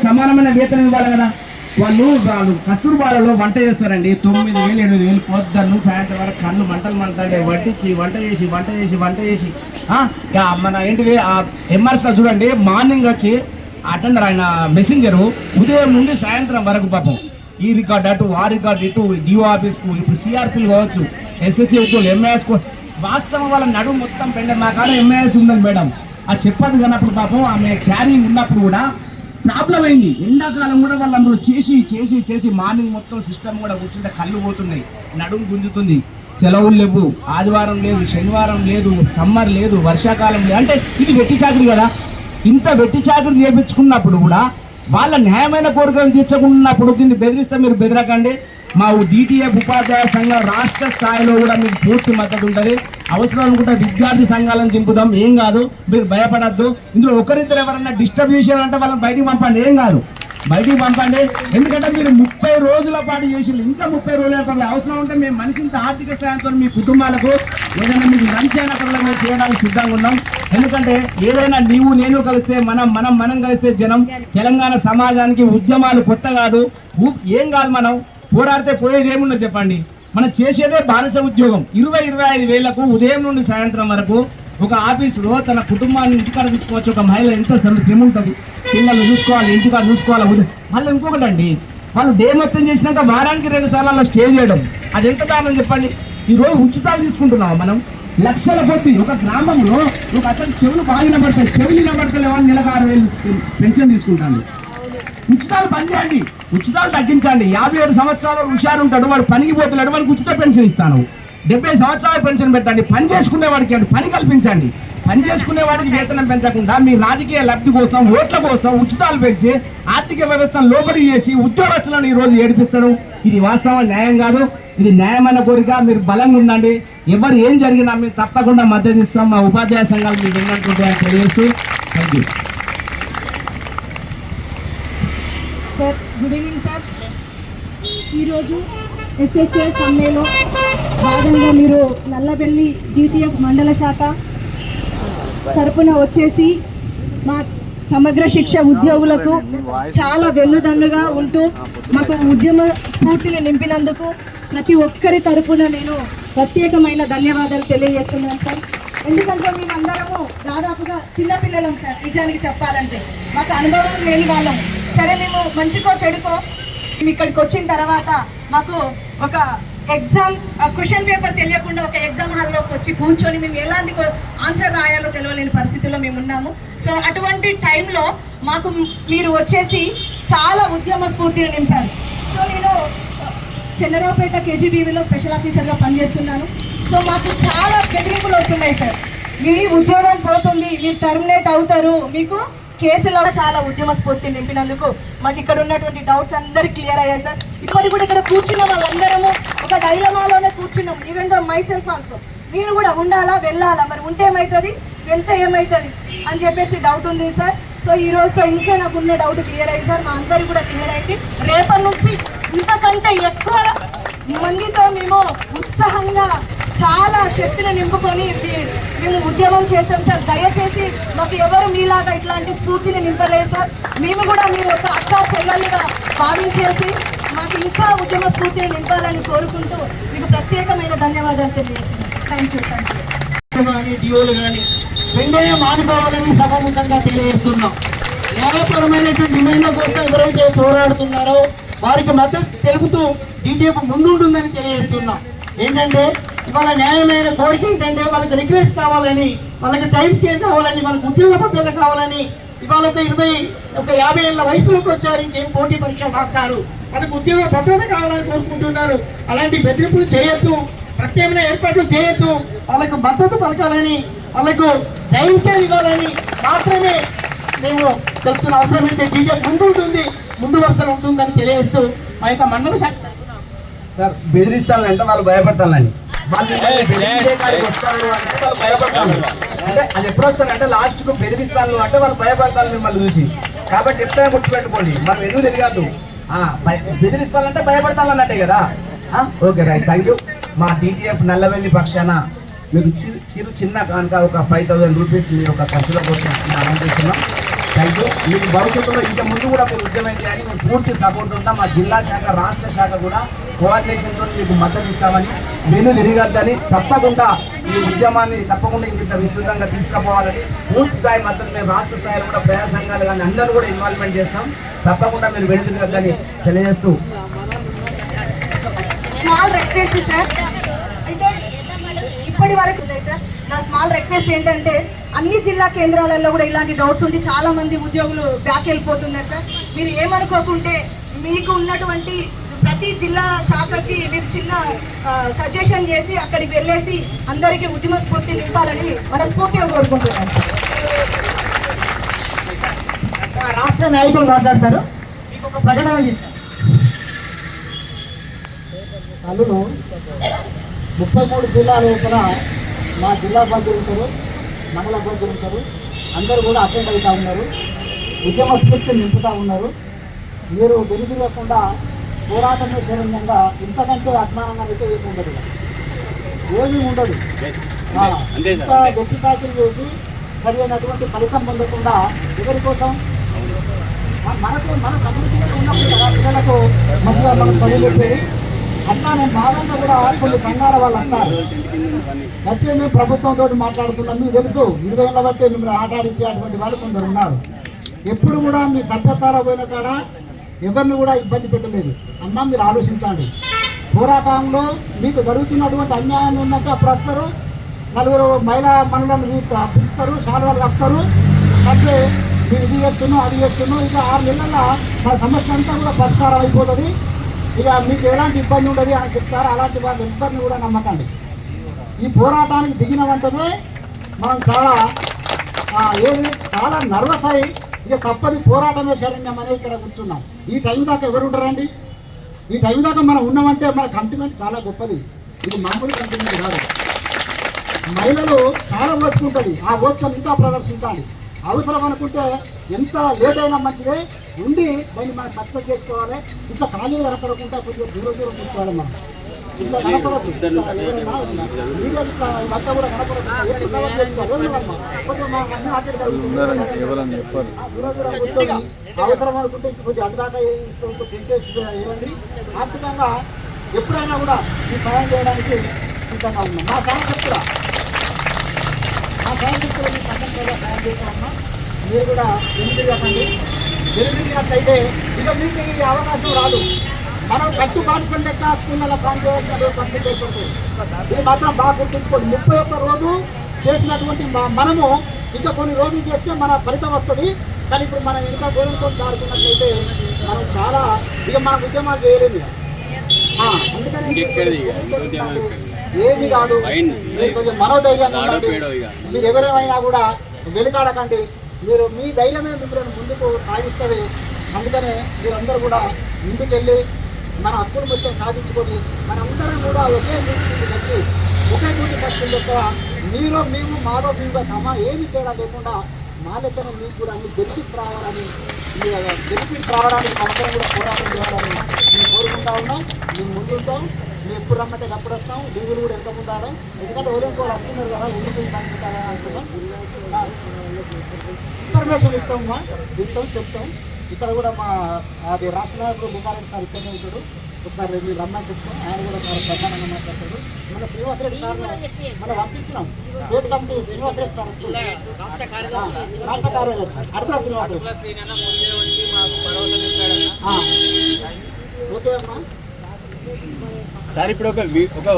సమానమైన వేతనం ఇవ్వాలి కదా? వాళ్ళు వాళ్ళు కస్తూర్బాలలో వంట చేస్తారండి. తొమ్మిది వేలు ఎనిమిది వేలు పొద్దున్న సాయంత్రం వరకు కళ్ళు మంటలు మంటే వడ్డించి వంట చేసి వంట చేసి వంట చేసి. మన ఏంటిది? ఆ ఎంఆర్ఎస్లో చూడండి మార్నింగ్ వచ్చి అటెండర్ ఆయన మెసెంజరు ఉదయం నుండి సాయంత్రం వరకు పాపం. ఈ రికార్డ్ అటు ఆ రికార్డ్ ఇటు డిఓ ఆఫీస్కు ఇప్పుడు సిఆర్పీలు కావచ్చు ఎస్ఎస్సి ఉద్యోగులు ఎంఐఎస్ వాస్తవం వాళ్ళ నడుము మొత్తం పెండ మా కాడ ఎంఐఎస్ ఉందని మేడం. అది చెప్పదు కానప్పుడు పాపం ఆమె క్యారీ ఉన్నప్పుడు కూడా ప్రాబ్లం అయింది. ఎండాకాలం కూడా వాళ్ళు అందులో చేసి చేసి చేసి మార్నింగ్ మొత్తం సిస్టమ్ కూడా కూర్చుంటే కళ్ళు పోతున్నాయి. నడుము గుంజుతుంది. సెలవులు లేవు. ఆదివారం లేదు శనివారం లేదు సమ్మర్ లేదు వర్షాకాలం లేదు. అంటే ఇది వెట్టి చాకరీ కదా. ఇంత వెట్టి చాకరీ చేపించుకున్నప్పుడు కూడా వాళ్ళ న్యాయమైన కోరికలను తీర్చకున్నప్పుడు దీన్ని బెదిరిస్తే మీరు బెదిరకండి. మా డిటిఎఫ్ ఉపాధ్యాయ సంఘం రాష్ట్ర స్థాయిలో కూడా మీకు పూర్తి మద్దతు ఉంటుంది. అవసరం అనుకుంటే విద్యార్థి సంఘాలను దింపుదాం ఏం కాదు. మీరు భయపడద్దు. ఇందులో ఒకరిద్దరు ఎవరన్నా డిస్టర్బ్ చేసేవారంటే వాళ్ళని బయటికి పంపండి ఏం కాదు. బయటికి పంపండి. ఎందుకంటే మీరు ముప్పై రోజుల పాటు చేసి ఇంకా ముప్పై రోజుల పాటు అవసరం ఉంటే మేము మనిషింత ఆర్థిక సాయంతో మీ కుటుంబాలకు ఏదైనా మీకు మంచి పనులు మేము చేయడానికి సిద్ధంగా ఉన్నాం. ఎందుకంటే ఏదైనా నీవు నేను కలిస్తే మనం మనం మనం కలిస్తే జనం. తెలంగాణ సమాజానికి ఉద్యమాలు కొత్త కాదు. ఏం కాదు మనం. పోరాడితే పోయేది ఏమున్నా చెప్పండి? మనం చేసేదే బానిస ఉద్యోగం. ఇరవై ఇరవై ఐదు వేలకు ఉదయం నుండి సాయంత్రం వరకు ఒక ఆఫీసులో తన కుటుంబాన్ని ఇంటికాడ చూసుకోవచ్చు ఒక మహిళ ఎంత శ్రమ ఉంటుంది పిల్లలు చూసుకోవాలి ఇంటికాడ చూసుకోవాలి ఉదయం మళ్ళీ ఇంకొకటి అండి వాళ్ళు డే మొత్తం చేసినాక వారానికి రెండు సార్లు అలా స్టే చేయడం. అది ఎంత దారుణం చెప్పండి? ఈరోజు ఉచితాలు తీసుకుంటున్నాం మనం. లక్షల కొద్ది ఒక గ్రామంలో ఒక అతను చెవులు బాగా వినబడతాయి చెవులు వినబడతలేవు అని నెలకు ఆరు వేలు పెన్షన్ తీసుకుంటాను ఉచితాలు పనిచేయండి ఉచితాలు తగ్గించండి. యాభై ఏడు సంవత్సరాలు హుషారు ఉంటాడు. వాడు పనికి పోతున్నాడు వాడికి ఉచిత పెన్షన్ ఇస్తాను. డెబ్బై సంవత్సరాల పెన్షన్ పెట్టండి. పని చేసుకునే వాడికి అంటే పని కల్పించండి. పని చేసుకునే వాడికి వేతనం పెంచకుండా మీ రాజకీయ లబ్ధి కోసం ఓట్ల కోసం ఉచితాలు పెంచి ఆర్థిక వ్యవస్థను లోబడి చేసి ఉద్యోగస్తులను ఈరోజు ఏడిపిస్తాడు. ఇది వాస్తవం న్యాయం కాదు. ఇది న్యాయమైన కోరిక. మీరు బలంగా ఉండండి. ఎవరు ఏం జరిగినా మేము తప్పకుండా మద్దతు ఇస్తాం. మా ఉపాధ్యాయ సంఘాలు మీరు ఏంటంటుంటాయని తెలియజేస్తూ thank you sir good evening sir ఈరోజు ఎస్ఎస్ఏ సమ్మెలో భాగంగా మీరు నల్లబెల్లి డిటిఎఫ్ మండల శాఖ తరపున వచ్చేసి మా సమగ్ర శిక్ష ఉద్యోగులకు చాలా వెన్నుదన్నుగా ఉంటూ మాకు ఉద్యమ స్ఫూర్తిని నింపినందుకు ప్రతి ఒక్కరి తరపున నేను ప్రత్యేకమైన ధన్యవాదాలు తెలియజేస్తున్నాను సార్ ఎందుకంటే మేమందరము దాదాపుగా చిన్నపిల్లలం సార్ నిజానికి చెప్పాలంటే మాకు అనుభవం లేని వాళ్ళము సరే మేము మంచికో చెడుకో. మేము ఇక్కడికి వచ్చిన తర్వాత మాకు ఒక ఎగ్జామ్ క్వశ్చన్ పేపర్ తెలియకుండా ఒక ఎగ్జామ్ హాల్లోకి వచ్చి కూర్చొని మేము ఎలాంటి ఆన్సర్ రాయాలో తెలియలేని పరిస్థితుల్లో మేము ఉన్నాము. సో అటువంటి టైంలో మాకు మీరు వచ్చేసి చాలా ఉద్యమ స్ఫూర్తిని నింపారు. సో నేను చంద్రరావుపేట కేజీబీవీలో స్పెషల్ ఆఫీసర్గా పనిచేస్తున్నాను. సో మాకు చాలా బెదిరింపులు వస్తున్నాయి సార్. మీ ఉద్యోగం పోతుంది మీరు టర్మినేట్ అవుతారు మీకు కేసులో చాలా ఉద్యమ స్ఫూర్తి నింపినందుకు మాకు ఇక్కడ ఉన్నటువంటి డౌట్స్ అందరు క్లియర్ అయ్యాయి సార్ ఇప్పటికి కూడా ఇక్కడ కూర్చున్న వాళ్ళందరము ఒక డైలమాలోనే కూర్చున్నాం. Even though myself also మీరు కూడా ఉండాలా వెళ్ళాలా? మరి ఉంటే ఏమవుతుంది వెళ్తే ఏమవుతుంది అని చెప్పేసి డౌట్ ఉంది సార్ సో ఈ రోజుతో ఇంకా నాకు ఉన్న డౌట్ క్లియర్ అయ్యింది సార్ మా అందరు కూడా క్లియర్ అయింది రేపటి నుంచి ఇంతకంటే ఎక్కువ మందితో మేము ఉత్సాహంగా చాలా శక్తిని నింపుకొని మేము ఉద్యమం చేసాం సార్. దయచేసి మాకు ఎవరు మీలాగా ఇట్లాంటి స్ఫూర్తిని నింపలేదు సార్. మేము కూడా మీరు ఒక అక్క చెల్లెలుగా భావించేసి మాకు ఇంకా ఉద్యమ స్ఫూర్తిని నింపాలని కోరుకుంటూ మీకు ప్రత్యేకమైన ధన్యవాదాలు తెలియజేస్తున్నాను థ్యాంక్ యూ థ్యాంక్ యూ కానీ డిఓలు కానీ వెంటనే మానుకోవాలని సభముఖంగా తెలియజేస్తున్నాం. న్యాయపరమైనటువంటి డిమాండ్ల కోసం ఎవరైతే పోరాడుతున్నారో వారికి మద్దతు తెలుపుతూ డీటీఎఫ్ ముందుంటుందని తెలియజేస్తున్నాం. ఏంటంటే ఇవాళ న్యాయమైన కోరిక ఏంటంటే వాళ్ళకి రిక్వెస్ట్ కావాలని వాళ్ళకి టైం స్కేల్ కావాలని వాళ్ళకి ఉద్యోగ భద్రత కావాలని. ఇవాళ ఒక ఇరవై ఒక యాభై ఏళ్ళ వయసులోకి వచ్చారు ఇంకేం పోటీ పరీక్ష రాస్తారు. వాళ్ళకి ఉద్యోగ భద్రత కావాలని కోరుకుంటున్నారు. అలాంటి బెదిరింపులు చేయొద్దు ప్రత్యేకమైన ఏర్పాట్లు చేయొద్దు. వాళ్ళకు భద్రత పలకాలని వాళ్ళకు టైం స్కేల్ ఇవ్వాలని మాత్రమే మేము చెప్తున్న అవసరం అయితే బీజేపీ ముందు ఉంటుంది ముందు వరుసలో ఉంటుందని తెలియజేస్తూ మా యొక్క మండల శాఖ సార్ బెదిరిస్తానంటే వాళ్ళు భయపడతానండి వాళ్ళు వస్తారు అంటే వాళ్ళు అంటే అది ఎప్పుడు వస్తారంటే లాస్ట్కు బెదిరిస్తాను అంటే వాళ్ళు భయపడతారు మిమ్మల్ని చూసి. కాబట్టి ఎప్పుడైనా గుర్తుపెట్టుకోండి మనం ఎందుకు తిరగద్దు? బెదిరిస్తానంటే భయపడతాను అన్నట్టే కదా. Okay right thank you. మా డిటిఎఫ్ నల్లవెల్లి పక్షాన మీకు చిరు చిరు చిన్న కనుక ఒక ఫైవ్ థౌసండ్ రూపీస్ మీ యొక్క ఖర్చుల కోసం ఆనందిస్తున్నాం థ్యాంక్ యూ. మీకు భవిష్యత్తులో ఇంత ముందు కూడా మీరు ఉద్యమం చేయాలి. మేము పూర్తి సపోర్ట్ ఉంటాం. మా జిల్లా శాఖ రాష్ట్ర శాఖ కూడా కోఆర్డినేషన్తో మీకు మద్దతు ఇస్తామని నేను తిరగద్దని తప్పకుండా ఈ ఉద్యమాన్ని తప్పకుండా ఇంత విస్తృతంగా తీసుకుపోవాలని పూర్తి స్థాయి మద్దతు మేము రాష్ట్ర స్థాయిలో కూడా ప్రజా సంఘాలు కానీ అందరూ కూడా ఇన్వాల్వ్మెంట్ చేస్తాం. తప్పకుండా మీరు వెళుతున్నదని తెలియజేస్తూ. స్మాల్ రిక్వెస్ట్ సార్ అంటే ఇప్పటి వరకు ఉన్నాయి సార్ నా స్మాల్ రిక్వెస్ట్ ఏంటంటే అన్ని జిల్లా కేంద్రాలలో కూడా ఇలాంటి డౌట్స్ ఉండి చాలా మంది ఉద్యోగులు బ్యాక్ వెళ్ళిపోతున్నారు సార్ మీరు ఏమనుకోకుంటే మీకు ఉన్నటువంటి ప్రతి జిల్లా శాఖకి మీరు చిన్న సజెషన్ చేసి అక్కడికి వెళ్ళేసి అందరికీ ఉద్యమ స్ఫూర్తి నింపాలని మనస్ఫూర్తిగా కోరుకుంటున్నాను. రాష్ట్ర నాయకులు మాట్లాడతారు. మీకు ఒక ప్రకటన చేస్తాను. ముప్పై మూడు జిల్లాల లోపల మా జిల్లా అభ్యర్థులు ఉంటారు మండల అభ్యర్థులు ఉంటారు. అందరూ కూడా అటెండ్ అవుతూ ఉన్నారు. ఉద్యమ స్ఫూర్తిని నింపుతూ ఉన్నారు. మీరు వెలుగులేకుండా పోరాటమే శరణ్యంగా ఇంతకంటే అభిమానంగా అయితే ఏమి ఉండదు. ఏమీ ఉండదు. ఇంత గట్టి చాకరీ చేసి సరైనటువంటి ఫలితం పొందకుండా ఎవరి కోసం? మన- మనకు మన కమ్యూనిటీలో ఉన్నప్పుడు కదా పిల్లలకు మంచిగా మనం చదువు అట్లా నేను భాగంగా కూడా కొన్ని సంఘాల వాళ్ళు అంటారు వచ్చే మేము ప్రభుత్వంతో మాట్లాడుతున్నాం. మీకు తెలుసు ఇరవై ఏళ్ళ బట్టి మిమ్మల్ని ఆట ఆడించేటువంటి వాళ్ళు కొందరు ఉన్నారు. ఎప్పుడు కూడా మీ సభ్యతార పోయిన కాడ ఎవరిని కూడా ఇబ్బంది పెట్టలేదు. అమ్మ మీరు ఆలోచించండి. పోరాటంలో మీకు జరుగుతున్నటువంటి అన్యాయం ఏంటంటే అప్పుడు వస్తారు. నలుగురు మహిళా మనులను పిలుస్తారు శాలువాలు కప్తారు అంటే మీరు ఇది చేస్తున్నాం అది చేస్తున్నాం ఇక ఆరు నెలల మా సమస్య అంతా కూడా పరిష్కారం అయిపోతుంది. ఇక మీకు ఎలాంటి ఇబ్బంది ఉండదు అని చెప్తారు. అలాంటి వాళ్ళు ఎవ్వరిని కూడా నమ్మకండి. ఈ పోరాటానికి దిగిన వెంటనే మనం చాలా ఏది? చాలా నర్వస్ అయ్యి ఇక తప్పది పోరాటమే శరణ్యం అనేది ఇక్కడ కూర్చున్నాం. ఈ టైం దాకా ఎవరు ఉండరండి? ఈ టైం దాకా మనం ఉన్నామంటే మన కంటిమెంట్ చాలా గొప్పది. ఇది మామూలు కంటిమెంట్ కాదు. మహిళలు చాలా ఓర్పు ఉంటుంది. ఆ ఓర్పును ఇంకా ప్రదర్శించాలి. అవసరం అనుకుంటే ఎంత లేట్ అయినా మంచిదే. ఉండి దాన్ని మనం సక్సెస్ చేసుకోవాలి. ఇట్లా ఖాళీ కనపడకుండా కొద్దిగా దూరం దూరం తీసుకోవాలి మనం. ఇట్లా చెప్పారు. కూడా అవసరం అనుకుంటే కొద్దిగా అడ్డాక ఇవ్వండి ఆర్థికంగా ఎప్పుడైనా కూడా ఈ సహాయం చేయడానికి సిద్ధంగా ఉన్నాం మా శాంతి కూడా ఆ శాంతిలో మీ పక్కన సాయం చేస్తా ఉన్నా మీరు కూడా వెనుదిరగకండి వెనుదిరిగినట్లయితే ఇక మీకు ఈ అవకాశం రాదు? మనం కట్టు బానిసలు లెక్క పరిస్థితి ఏర్పడుతుంది ఇది మాత్రం బాగా గుర్తుంచుకోండి ముప్పై ఒక్క రోజు చేసినటువంటి మనము ఇంకా కొన్ని రోజులు చేస్తే మన ఫలితం వస్తుంది. కానీ ఇప్పుడు మనం ఇంకా గోరంతో దాడుతున్నట్లయితే మనం చాలా ఇక మనం ఉద్యమాలు చేయలేము అందుకని ఏమి కాదు. ఉండండి మీరు ఎవరేమైనా కూడా వెనుకాడకండి. మీరు మీ ధైర్యమే మిమ్మల్ని ముందుకు సాగిస్తుంది. అందుకనే మీరందరూ కూడా ముందుకెళ్ళి మన హక్కులు మొత్తం సాధించుకొని మనందరం కూడా ఒకే దృష్టికి వచ్చి ఒకే దృష్టి పక్షుల యొక్క మీలో మేము మాలో మీద సమా ఏమి తేడా లేకుండా మా లెక్కన మీకు కూడా అన్ని గెలిపి రావాలని గెలిపి రావడానికి మనందరం కూడా పోరాటం చేయాలని మేము కోరుకుంటా ఉన్నాం. మేము ముందుంటాం. మేము ఎప్పుడు రమ్మంటే అప్పుడు వస్తాం. లీవులు కూడా ఎంత ముందాడం ఎందుకంటే ఎవరైనా కూడా వస్తున్నారు కదా ఎందుకు ఇంత అనుకుంటాం ఇన్ఫర్మేషన్ ఇస్తాం ఇస్తాం చెప్తాం. ఇక్కడ కూడా మా అది రాష్ట్ర నాయకుడు బుకారెడ్డి సార్ ఇక్కడనే ఉంటాడు. ఒకసారి మీరు రమ్మని చెప్తాం ఆయన కూడా చాలా ప్రధానంగా మాట్లాడతాడు. మన శ్రీనివాస్ రెడ్డి సార్ మనం పంపించినాం. State committee Srinivas Reddy sir రాష్ట్ర కార్యదర్శి అడుగురా శ్రీనివాస్ రెడ్డి. ఓకే అమ్మా. సార్ ఇప్పుడు ఒక ఒక